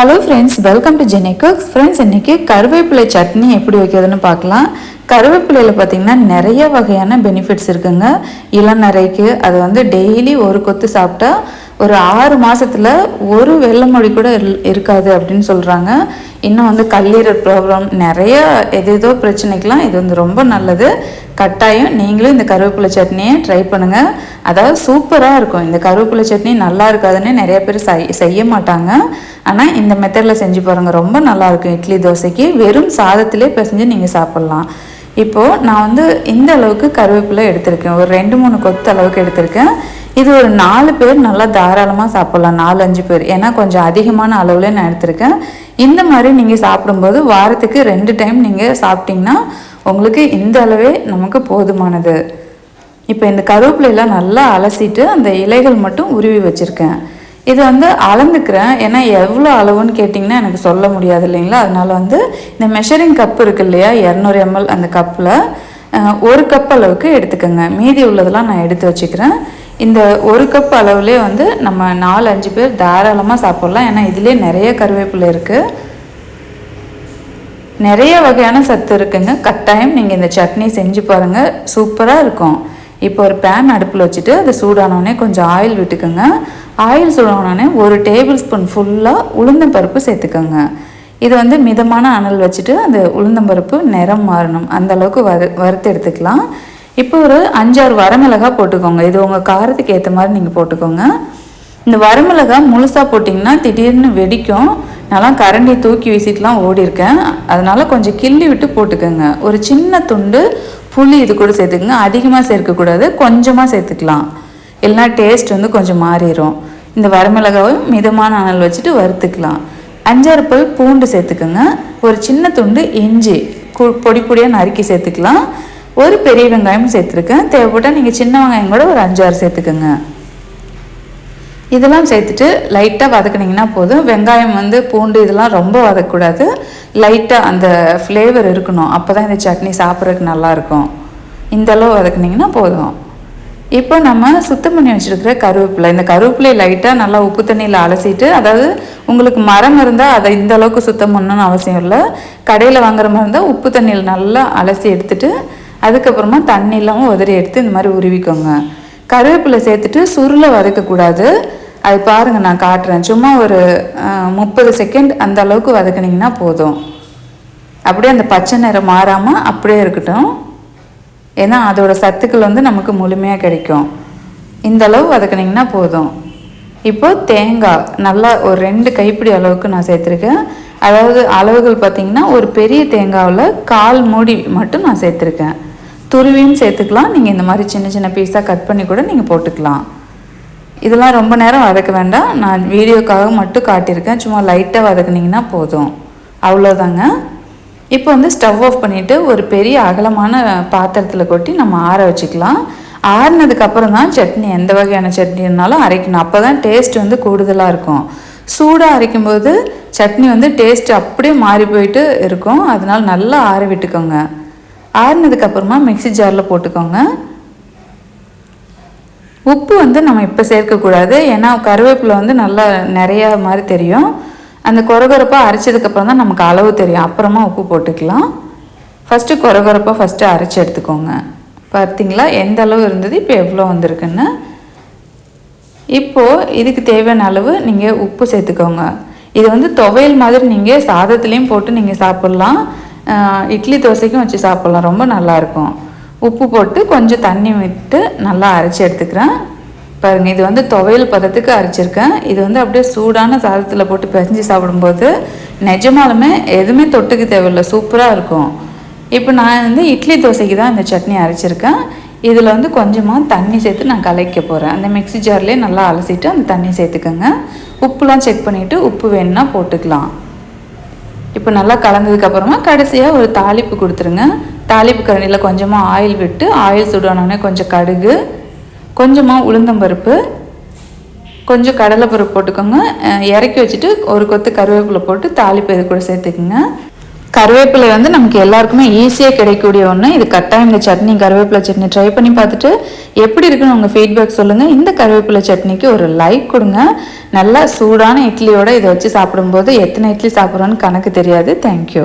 Hello friends welcome to Jeni cooks friends இன்றைக்கி கருவேப்பிலை சட்னி எப்படி வைக்கிறதுன்னு பார்க்கலாம். கருவேப்பிலையில் பார்த்தீங்கன்னா நிறைய வகையான பெனிஃபிட்ஸ் இருக்குங்க. இளநரைக்கு அது வந்து டெய்லி ஒரு கொத்து சாப்பிட்டா ஒரு ஆறு மாதத்தில் ஒரு வெள்ளை மொழி கூட இருக்காது அப்படின்னு சொல்கிறாங்க இன்னும் வந்து கல்லீரல் ப்ராப்ளம் நிறைய எது ஏதோ பிரச்சனைக்கெலாம் இது வந்து ரொம்ப நல்லது. கட்டாயம் நீங்களும் இந்த கருவேப்பிலை சட்னியை ட்ரை பண்ணுங்கள் அதாவது சூப்பராக இருக்கும். இந்த கருவேப்பிலை சட்னி நல்லா இருக்காதுன்னு நிறைய பேர் செய் செய்ய மாட்டாங்க. ஆனால் இந்த மெத்தடில் செஞ்சு பாருங்கள் ரொம்ப நல்லாயிருக்கும் இட்லி தோசைக்கு வெறும் சாதத்திலே பிசைஞ்சு நீங்கள் சாப்பிட்லாம். இப்போது நான் வந்து இந்த அளவுக்கு கருவேப்பிலை எடுத்திருக்கேன். ஒரு ரெண்டு மூணு கொத்து அளவுக்கு எடுத்திருக்கேன். இது ஒரு நாலு பேர் நல்லா தாராளமாக சாப்பிட்லாம் நாலு அஞ்சு பேர். ஏன்னா கொஞ்சம் அதிகமான அளவில் நான் எடுத்திருக்கேன். இந்த மாதிரி நீங்கள் சாப்பிடும்போது வாரத்துக்கு ரெண்டு டைம் நீங்கள் சாப்பிட்டீங்கன்னா உங்களுக்கு இந்த அளவே நமக்கு போதுமானது. இப்போ இந்த கருவேப்பிலையெல்லாம் நல்லா அலசிட்டு அந்த இலைகள் மட்டும் உருவி வச்சுருக்கேன். இது வந்து அளந்துக்கிறேன். ஏன்னா எவ்வளோ அளவுன்னு கேட்டிங்கன்னா எனக்கு சொல்ல முடியாது இல்லைங்களா? அதனால் வந்து இந்த மெஷரிங் கப் இருக்கு இல்லையா? இரநூறு எம்எல் அந்த கப்பில் ஒரு கப் அளவுக்கு எடுத்துக்கோங்க. மீதி உள்ளதெல்லாம் நான் எடுத்து வச்சுக்கிறேன். இந்த ஒரு கப் அளவுலே வந்து நம்ம நாலு அஞ்சு பேர் தாராளமாக சாப்பிட்லாம். ஏன்னா இதுலேயே நிறைய கருவேப்பிலை இருக்குது நிறைய வகையான சத்து இருக்குங்க. கட்டாயம் நீங்கள் இந்த சட்னி செஞ்சு பாருங்கள் சூப்பராக இருக்கும். இப்போ ஒரு பேன் அடுப்பில் வச்சுட்டு அது சூடானோடனே கொஞ்சம் ஆயில் விட்டுக்கோங்க. ஆயில் சூடானோடனே ஒரு டேபிள் ஸ்பூன் ஃபுல்லாக உளுந்தம்பருப்பு சேர்த்துக்கோங்க. இது வந்து மிதமான அனல் வச்சுட்டு அந்த உளுந்தம்பருப்பு நிறம் மாறணும். அந்த அளவுக்கு வறு வறுத்து எடுத்துக்கலாம். இப்போ ஒரு அஞ்சாறு வரமிளகா போட்டுக்கோங்க. இது உங்கள் காரத்துக்கு ஏற்ற மாதிரி நீங்கள் போட்டுக்கோங்க. இந்த வரமிளகா முழுசாக போட்டிங்கன்னா திடீர்னு வெடிக்கும். நான்லாம் கரண்டி தூக்கி வீசிட்டுலாம் ஓடி இருக்கேன் அதனால கொஞ்சம் கிள்ளி விட்டு போட்டுக்கோங்க. ஒரு சின்ன துண்டு புளி இது கூட சேர்த்துக்குங்க. அதிகமாக சேர்க்கக்கூடாது. கொஞ்சமாக சேர்த்துக்கலாம். இல்லைனா டேஸ்ட் வந்து கொஞ்சம் மாறிடும் இந்த வரமிளகாவும் மிதமான அனல் வச்சுட்டு வறுத்துக்கலாம். அஞ்சாறு பல் பூண்டு சேர்த்துக்கோங்க. ஒரு சின்ன துண்டு இஞ்சி கு- பொடி பொடியாக நறுக்கி சேர்த்துக்கலாம். ஒரு பெரிய வெங்காயம் சேர்த்துருக்கேன். தேவைப்பட்டால் நீங்கள் சின்ன வெங்காயம் கூட ஒரு அஞ்சாறு சேர்த்துக்கோங்க. இதெல்லாம் சேர்த்துட்டு லைட்டாக வதக்குனிங்கன்னா போதும். வெங்காயம் வந்து பூண்டு இதெல்லாம் ரொம்ப வதக்கக்கூடாது. லைட்டாக அந்த ஃப்ளேவர் இருக்கணும். அப்போ தான் இந்த சட்னி சாப்பிட்றதுக்கு நல்லாயிருக்கும். இந்த அளவு போதும். இப்போ நம்ம சுத்தம் பண்ணி வச்சுருக்கிற கருவேப்பிலை. இந்த கருவேப்பிலை லைட்டாக நல்லா உப்பு தண்ணியில் அலசிட்டு அதாவது உங்களுக்கு மரம் இருந்தால் அதை இந்த அளவுக்கு சுத்தம் பண்ணணும்னு அவசியம் இல்லை. கடையில் வாங்குற மாதிரி இருந்தால் உப்பு தண்ணியில் நல்லா அலசி எடுத்துகிட்டு அதுக்கப்புறமா தண்ணி இல்லாமல் உதறி எடுத்து இந்த மாதிரி உருவிக்கோங்க. கருவேப்பிலை சேர்த்துட்டு சுருளை வதக்கக்கூடாது அது பாருங்கள் நான் காட்டுறேன். சும்மா ஒரு முப்பது செகண்ட் அந்த அளவுக்கு வதக்குனிங்கன்னா போதும். அப்படியே அந்த பச்சை நிறம் மாறாமல் அப்படியே இருக்கட்டும். ஏன்னா அதோட சத்துக்கள் வந்து நமக்கு முழுமையாக கிடைக்கும். இந்த அளவு வதக்குனிங்கன்னா போதும். இப்போ தேங்காய் நல்லா ஒரு ரெண்டு கைப்பிடி அளவுக்கு நான் சேர்த்துருக்கேன். அதாவது அளவுகள் பார்த்திங்கன்னா ஒரு பெரிய தேங்காவில் கால் மூடி மட்டும் நான் சேர்த்துருக்கேன். துருவியும் சேர்த்துக்கலாம். நீங்கள் இந்த மாதிரி சின்ன சின்ன பீஸாக கட் பண்ணி கூட நீங்கள் போட்டுக்கலாம். இதெல்லாம் ரொம்ப நேரம் வதக்க வேண்டாம். நான் வீடியோக்காக மட்டும் காட்டியிருக்கேன். சும்மா லைட்டாக வதக்குனிங்கன்னா போதும். அவ்வளோதாங்க இப்போ வந்து ஸ்டவ் ஆஃப் பண்ணிவிட்டு ஒரு பெரிய அகலமான பாத்திரத்தில் கொட்டி நம்ம ஆற வச்சுக்கலாம். ஆறினதுக்கப்புறம் தான் சட்னி எந்த வகையான சட்னினாலும் அரைக்கணும். அப்போ தான் டேஸ்ட் வந்து கூடுதலாக இருக்கும். சூடாக அரைக்கும்போது சட்னி வந்து டேஸ்ட் அப்படியே மாறி போயிட்டு இருக்கும். அதனால் நல்லா ஆற விட்டுக்கோங்க. ஆறுனதுக்கு அப்புறமா மிக்ஸி ஜாரில் போட்டுக்கோங்க. உப்பு வந்து நம்ம இப்போ சேர்க்கக்கூடாது. ஏன்னா கருவேப்பிலை வந்து நல்லா நிறையா மாதிரி தெரியும். அந்த குறகுறப்பாக அரைச்சதுக்கப்புறம் தான் நமக்கு அளவு தெரியும். அப்புறமா உப்பு போட்டுக்கலாம். ஃபஸ்ட்டு குறகுறப்பாக ஃபஸ்ட்டு அரைச்சி எடுத்துக்கோங்க. பார்த்தீங்களா? எந்த அளவு இருந்தது இப்போ எவ்வளோ வந்திருக்குன்னு. இப்போது இதுக்கு தேவையான அளவு நீங்கள் உப்பு சேர்த்துக்கோங்க. இது வந்து துவையல் மாதிரி நீங்கள் சாதத்துலேயும் போட்டு நீங்கள் சாப்பிட்லாம். இட்லி தோசைக்கும் வச்சு சாப்பிட்லாம். ரொம்ப நல்லாயிருக்கும். உப்பு போட்டு கொஞ்சம் தண்ணி விட்டு நல்லா அரைச்சி எடுத்துக்கிறேன். பாருங்கள் இது வந்து துவையல் பதத்துக்கு அரைச்சிருக்கேன். இது வந்து அப்படியே சூடான சாதத்தில் போட்டு பிசைஞ்சு சாப்பிடும்போது நிஜமாலுமே எதுவுமே தொட்டுக்கு தேவையில்லை. சூப்பராக இருக்கும். இப்போ நான் வந்து இட்லி தோசைக்கு தான் இந்த சட்னி அரைச்சிருக்கேன். இதில் வந்து கொஞ்சமாக தண்ணி சேர்த்து நான் கலைக்க போகிறேன் அந்த மிக்ஸி ஜார்லேயே நல்லா அலசிட்டு அந்த தண்ணி சேர்த்துக்கோங்க. உப்புலாம் செக் பண்ணிவிட்டு உப்பு வேணுன்னா போட்டுக்கலாம். இப்போ நல்லா கலந்ததுக்கு அப்புறமா கடைசியாக ஒரு தாளிப்பு கொடுத்துருங்க. தாளிப்பு கரண்டியில் கொஞ்சமாக ஆயில் விட்டு ஆயில் சுடானோடனே கொஞ்சம் கடுகு கொஞ்சமாக உளுந்தம்பருப்பு கொஞ்சம் கடலைப்பருப்பு போட்டுக்கோங்க. இறக்கி வச்சுட்டு ஒரு கொத்து கருவேப்பிலை போட்டு தாளிப்பு இது கூட சேர்த்துக்குங்க. கருவேப்பிலை வந்து நமக்கு எல்லாருக்குமே ஈஸியாக கிடைக்கக்கூடிய ஒன்று இது கட்டாயம் இந்த சட்னி கருவேப்பிலை சட்னி ட்ரை பண்ணி பார்த்துட்டு எப்படி இருக்குன்னு உங்கள் ஃபீட்பேக் சொல்லுங்கள் இந்த கருவேப்பிலை சட்னிக்கு ஒரு லைக் கொடுங்க. நல்லா சூடான இட்லியோட இதை வச்சு சாப்பிடும்போது எத்தனை இட்லி சாப்பிட்றோன்னு கணக்கு தெரியாது. தேங்க்யூ